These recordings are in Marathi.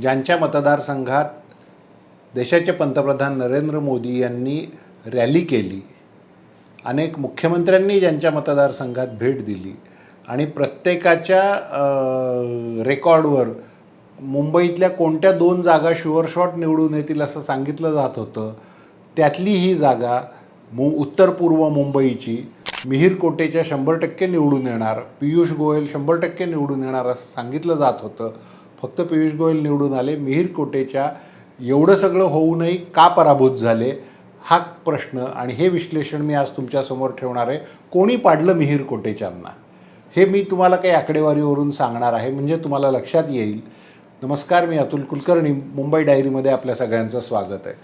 ज्यांच्या मतदारसंघात देशाचे पंतप्रधान नरेंद्र मोदी यांनी रॅली केली अनेक मुख्यमंत्र्यांनी ज्यांच्या मतदारसंघात भेट दिली आणि प्रत्येकाच्या रेकॉर्डवर मुंबईतल्या कोणत्या दोन जागा शुअर शॉट निवडून येतील असं सांगितलं जात होतं त्यातली ही जागा मु उत्तर पूर्व मुंबईची मिहीर कोटेच्या शंभर टक्के निवडून येणार पियुष गोयल शंभर टक्के निवडून येणार असं सांगितलं जात होतं. फक्त पियुष गोयल निवडून आले. मिहीर कोटेच्या एवढं सगळं होऊनही का पराभूत झाले? हा प्रश्न आणि हे विश्लेषण मी आज तुमच्यासमोर ठेवणार आहे. कोणी पाडलं मिहीर कोटेच्यांना? हे मी तुम्हाला काही आकडेवारीवरून सांगणार आहे. म्हणजे तुम्हाला लक्षात येईल. नमस्कार मी अतुल कुलकर्णी. मुंबई डायरीमध्ये आपल्या सगळ्यांचं स्वागत आहे.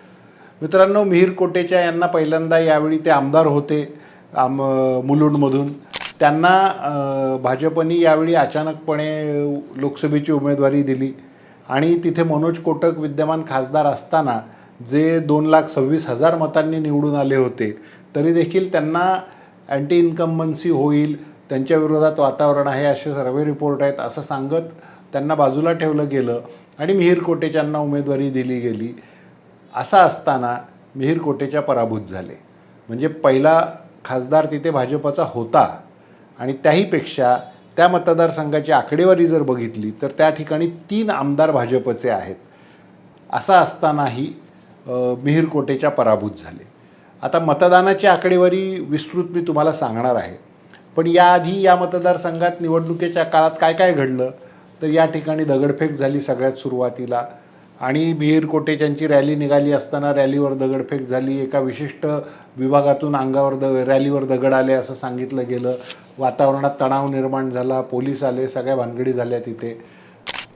मित्रांनो मिहीर कोटेच्या यांना पहिल्यांदा यावेळी ते आमदार होते आम मुलुंडमधून. त्यांना भाजपने भाजपनी यावेळी अचानकपणे लोकसभेची उमेदवारी दिली. आणि तिथे मनोज कोटक विद्यमान खासदार असताना जे दोन लाख सव्वीस हजार मतांनी निवडून आले होते तरी देखील त्यांना अँटी इन्कम्बन्सी होईल त्यांच्या विरोधात वातावरण आहे असे सर्वे रिपोर्ट आहेत असं सांगत त्यांना बाजूला ठेवलं गेलं आणि मिहीर कोटेच्यांना उमेदवारी दिली गेली. असं असताना मिहीर कोटेच्या पराभूत झाले. म्हणजे पहिला खासदार तिथे भाजपचा होता आणि त्याहीपेक्षा त्या मतदारसंघाची आकडेवारी जर बघितली तर त्या ठिकाणी तीन आमदार भाजपचे आहेत. असं असतानाही अ, मिहीर कोटेच्या पराभूत झाले. आता मतदानाची आकडेवारी विस्तृत मी तुम्हाला सांगणार आहे. पण याआधी या मतदारसंघात निवडणुकीच्या काळात काय काय घडलं तर या ठिकाणी दगडफेक झाली सगळ्यात सुरुवातीला. आणि मिहीर कोटेच्यांची रॅली निघाली असताना रॅलीवर दगडफेक झाली एका विशिष्ट विभागातून अंगावर द रॅलीवर दगड आले असं सांगितलं गेलं. वातावरणात तणाव निर्माण झाला पोलीस आले सगळ्या भानगडी झाल्या तिथे.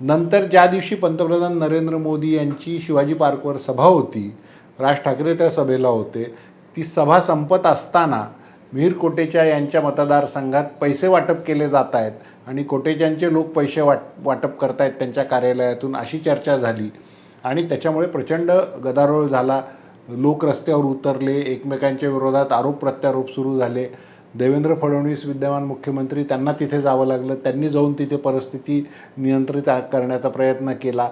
नंतर ज्या दिवशी पंतप्रधान नरेंद्र मोदी यांची शिवाजी पार्कवर सभा होती राज ठाकरे त्या सभेला होते ती सभा संपत असताना मिहीर कोटेच्या यांच्या मतदारसंघात पैसे वाटप केले जात आहेत आणि कोटेच्यांचे लोक पैसे वाट वाटप करतायत त्यांच्या कार्यालयातून अशी चर्चा झाली. आणि त्याच्यामुळे प्रचंड गदारोळ झाला. लोक रस्त्यावर उतरले एकमेकांच्या विरोधात आरोप प्रत्यारोप सुरू झाले. देवेंद्र फडणवीस विद्यमान मुख्यमंत्री त्यांना तिथे जावं लागलं त्यांनी जाऊन तिथे परिस्थिती नियंत्रित करण्याचा प्रयत्न केला.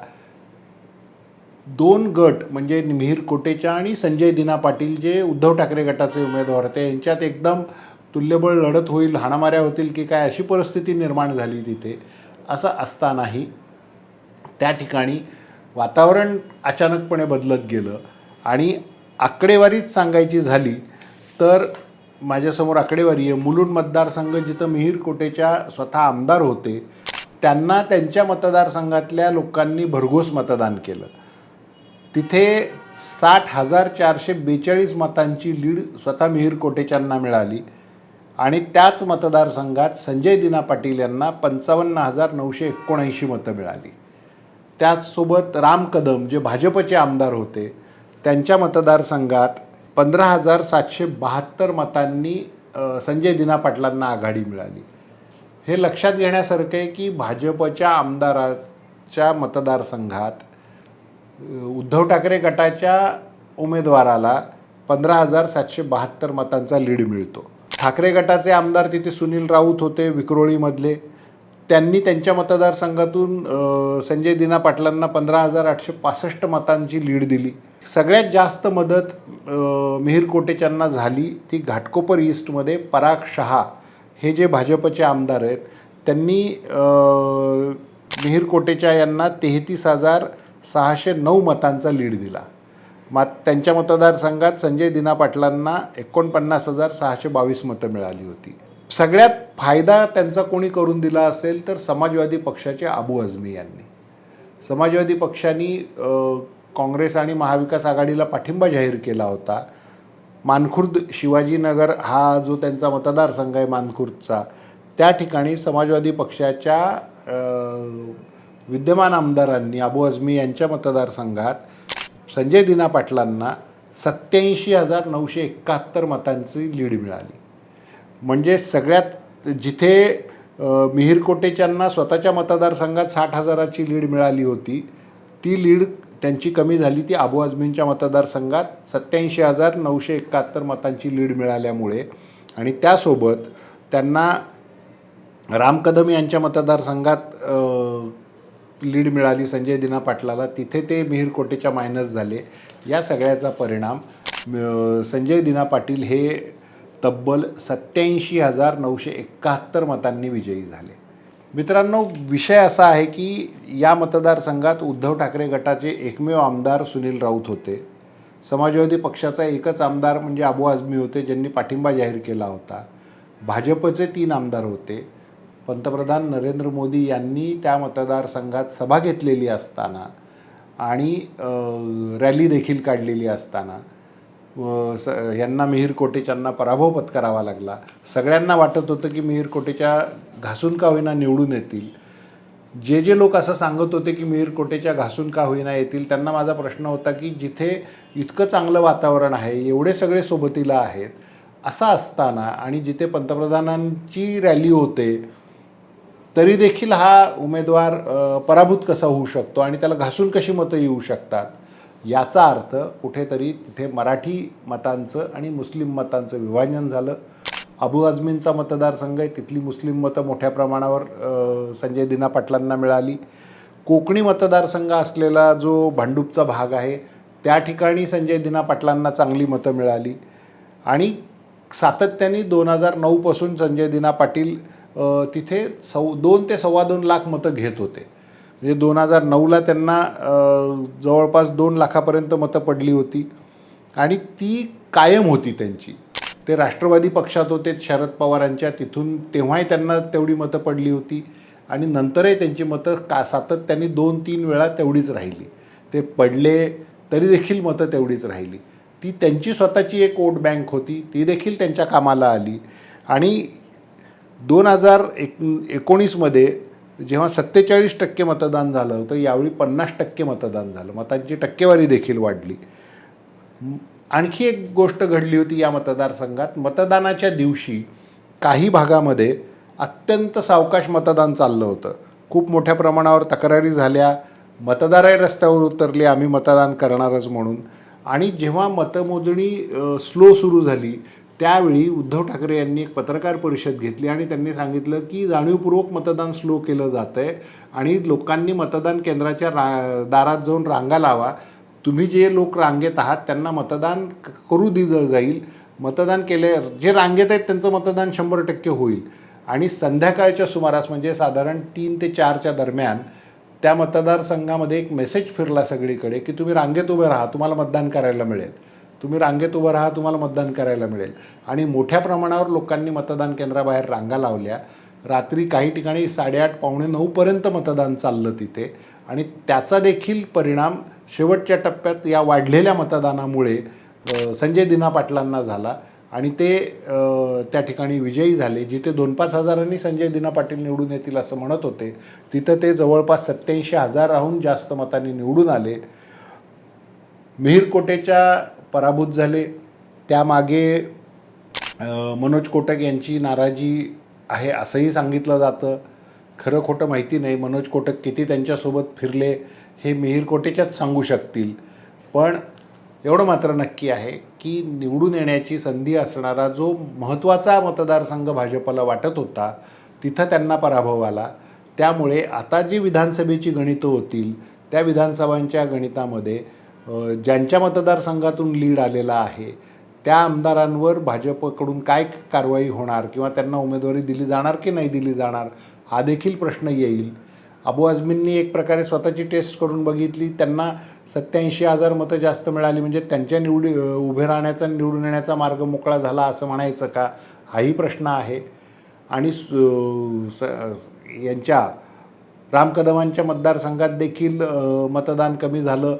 दोन गट म्हणजे मिहीर कोटेचा आणि संजय दिना पाटील जे उद्धव ठाकरे गटाचे उमेदवार होते यांच्यात एकदम तुल्यबळ लढत होईल हाणामाऱ्या होतील की काय अशी परिस्थिती निर्माण झाली तिथे. असं असतानाही त्या ठिकाणी वातावरण अचानकपणे बदलत गेलं. आणि आकडेवारीच सांगायची झाली तर माझ्यासमोर आकडेवारी आहे. मुलुंड मतदारसंघ जिथं मिहीर कोटेच्या स्वतः आमदार होते त्यांना त्यांच्या मतदारसंघातल्या लोकांनी भरघोस मतदान केलं. तिथे साठ हजार चारशे बेचाळीस मतांची लीड स्वतः मिहीर कोटेच्यांना मिळाली आणि त्याच मतदारसंघात संजय दिना पाटील यांना पंचावन्न हजार नऊशे एकोणऐंशी मतं मिळाली. त्याचसोबत राम कदम जे भाजपचे आमदार होते त्यांच्या मतदारसंघात पंधरा हजार सातशे बहात्तर मतांनी संजय दिना पाटलांना आघाडी मिळाली. हे लक्षात घेण्यासारखं आहे की भाजपच्या आमदाराच्या मतदारसंघात उद्धव ठाकरे गटाच्या उमेदवाराला पंधरा हजार सातशे बहात्तर मतांचा लीड मिळतो. ठाकरे गटाचे आमदार तिथे सुनील राऊत होते विक्रोळीमधले. त्यांनी त्यांच्या मतदारसंघातून संजय दिना पाटलांना पंधरा हजार आठशे पासष्ट मतांची लीड दिली. सगळ्यात जास्त मदत अ, मिहीर कोटेच्यांना झाली ती घाटकोपर ईस्टमध्ये पराग शहा हे जे भाजपचे आमदार आहेत त्यांनी अ, मिहीर कोटेच्या यांना तेहतीस हजार सहाशे नऊ मतांचा लीड दिला. मात त्यांच्या मतदारसंघात संजय दिना पाटलांना एकोणपन्नास हजार सहाशे बावीस मतं मिळाली होती. सगळ्यात फायदा त्यांचा कोणी करून दिला असेल तर समाजवादी पक्षाचे अबू आझमी यांनी. समाजवादी पक्षांनी काँग्रेस आणि महाविकास आघाडीला पाठिंबा जाहीर केला होता. मानखुर्द शिवाजीनगर हा जो त्यांचा मतदारसंघ आहे मानखुर्दचा त्या ठिकाणी समाजवादी पक्षाच्या विद्यमान आमदारांनी अबू आझमी यांच्या मतदारसंघात संजय दिना पाटलांना सत्याऐंशी हजार नऊशे एकाहत्तर मतांची लीड मिळाली. म्हणजे सगळ्यात जिथे मिहिरकोटेच्यांना मिहीर कोटेच्यांना स्वतःच्या मतदारसंघात साठ हजाराची लीड मिळाली होती ती लीड त्यांची कमी झाली ती अबू आझमींच्या मतदारसंघात सत्याऐंशी हजार नऊशे एकाहत्तर मतांची लीड मिळाल्यामुळे. आणि त्यासोबत त्यांना राम कदम यांच्या मतदारसंघात लीड मिळाली संजय दिना पाटलाला. तिथे ते मिहीर कोटेच्या मायनस झाले. या सगळ्याचा परिणाम संजय दिना पाटील हे तब्बल सत्याऐंशी हजार नऊशे एकाहत्तर मतांनी विजयी झाले. मित्रांनो विषय असा आहे की या मतदारसंघात उद्धव ठाकरे गटाचे एकमेव आमदार सुनील राऊत होते. समाजवादी पक्षाचा एकच आमदार म्हणजे अबू आझमी होते ज्यांनी पाठिंबा जाहीर केला होता. भाजपचे तीन आमदार होते. पंतप्रधान नरेंद्र मोदी यांनी त्या मतदारसंघात सभा घेतलेली असताना आणि रॅली देखील काढलेली असताना स यांना मिहीर कोटेच्यांना पराभव पत्करावा लागला. सगळ्यांना वाटत होतं की मिहीर कोटेच्या घासून का होईना निवडून येतील. जे जे लोक असं सांगत होते की मिहीर कोटेच्या घासून का होईना येतील त्यांना माझा प्रश्न होता की जिथे इतकं चांगलं वातावरण आहे एवढे सगळे सोबतीला आहेत असं असताना आणि जिथे पंतप्रधानांची रॅली होते तरी देखील हा उमेदवार पराभूत कसा होऊ शकतो आणि त्याला घासून कशी मतं येऊ शकतात? याचा अर्थ कुठेतरी तिथे मराठी मतांचं आणि मुस्लिम मतांचं विभाजन झालं. अबू आझमींचा मतदारसंघ आहे तिथली मुस्लिम मतं मोठ्या प्रमाणावर संजय दिना पाटलांना मिळाली. कोकणी मतदारसंघ असलेला जो भांडूपचा भाग आहे त्या ठिकाणी संजय दिना पाटलांना चांगली मतं मिळाली. आणि सातत्याने दोन हजार नऊपासून संजय दिना पाटील तिथे सव दोन ते सव्वा दोन लाख मतं घेत होते. म्हणजे दोन हजार नऊला त्यांना जवळपास दोन लाखापर्यंत मतं पडली होती. आणि ती कायम होती त्यांची. ते राष्ट्रवादी पक्षात होते शरद पवारांच्या. तिथून तेव्हाही त्यांना तेवढी मतं पडली होती. आणि नंतरही त्यांची मतं का सातत्याने दोन तीन वेळा तेवढीच राहिली. ते पडले तरी देखील मतं तेवढीच राहिली. ती त्यांची स्वतःची एक वोट बँक होती. ती देखील त्यांच्या कामाला आली. आणि दोन हजार एक एकोणीसमध्ये जेव्हा सत्तेचाळीस टक्के मतदान झालं होतं यावेळी पन्नास टक्के मतदान झालं. मतांची टक्केवारी देखील वाढली. आणखी एक गोष्ट घडली होती या मतदारसंघात. मतदानाच्या दिवशी काही भागामध्ये अत्यंत सावकाश मतदान चाललं होतं. खूप मोठ्या प्रमाणावर तक्रारी झाल्या. मतदारही रस्त्यावर उतरले आम्ही मतदान करणारच म्हणून. आणि जेव्हा मतमोजणी स्लो सुरू झाली त्यावेळी उद्धव ठाकरे यांनी एक पत्रकार परिषद घेतली आणि त्यांनी सांगितलं की जाणीवपूर्वक मतदान स्लो केलं जातं आहे आणि लोकांनी मतदान केंद्राच्या रा दारात जाऊन रांगा लावा. तुम्ही जे लोक रांगेत आहात त्यांना मतदान क- करू दिलं जाईल. मतदान केले जे रांगेत आहेत त्यांचं मतदान शंभर टक्के होईल. आणि संध्याकाळच्या सुमारास म्हणजे साधारण तीन ते चारच्या दरम्यान त्या मतदारसंघामध्ये एक मेसेज फिरला सगळीकडे की तुम्ही रांगेत उभे राहा तुम्हाला मतदान करायला मिळेल. तुम्ही रांगेत उभं राहा तुम्हाला मतदान करायला मिळेल. आणि मोठ्या प्रमाणावर लोकांनी मतदान केंद्राबाहेर रांगा लावल्या. रात्री काही ठिकाणी साडेआठ पावणे नऊपर्यंत मतदान चाललं तिथे. आणि त्याचा देखील परिणाम शेवटच्या टप्प्यात या वाढलेल्या मतदानामुळे संजय दिना पाटलांना झाला. आणि ते त्या ठिकाणी विजयी झाले. जिथे दोन पाच हजारांनी संजय दिना पाटील निवडून येतील असं म्हणत होते तिथं ते जवळपास सत्याऐंशी हजाराहून जास्त मतांनी निवडून आले. मिहीर कोटेच्या पराभूत झाले. त्यामागे मनोज कोटक यांची नाराजी आहे असंही सांगितलं जातं. खरं खोटं माहिती नाही. मनोज कोटक किती त्यांच्यासोबत फिरले हे मिहीर कोटेच्याच सांगू शकतील. पण एवढं मात्र नक्की आहे की निवडून येण्याची संधी असणारा जो महत्त्वाचा मतदारसंघ भाजपला वाटत होता तिथं त्यांना पराभव आला. त्यामुळे आता जी विधानसभेची गणितं होतील त्या विधानसभांच्या गणितामध्ये ज्यांच्या मतदारसंघातून लीड आलेला आहे त्या आमदारांवर भाजपकडून काय कारवाई होणार किंवा त्यांना उमेदवारी दिली जाणार की नाही दिली जाणार हा देखील प्रश्न येईल. अबू आझमींनी एक प्रकारे स्वतःची टेस्ट करून बघितली त्यांना सत्याऐंशी हजार मतं जास्त मिळाली म्हणजे त्यांच्या निवडी उभे राहण्याचा निवडून येण्याचा मार्ग मोकळा झाला असं म्हणायचं का? हाही प्रश्न आहे. आणि स- यांच्या राम कदमांच्या मतदारसंघात देखील मतदान कमी झालं.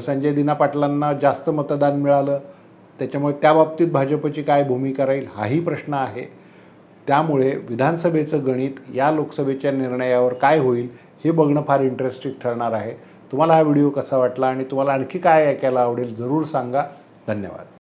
संजय दिना पाटलांना जास्त मतदान मिळालं. त्याच्यामुळे त्या बाबतीत भाजपची काय भूमिका राहील हाही प्रश्न आहे. त्यामुळे विधानसभेचं गणित या लोकसभेच्या निर्णयावर काय होईल हे बघणं फार इंटरेस्टिंग ठरणार आहे. तुम्हाला हा व्हिडिओ कसा वाटला आणि तुम्हाला आणखी काय ऐकायला आवडेल जरूर सांगा. धन्यवाद.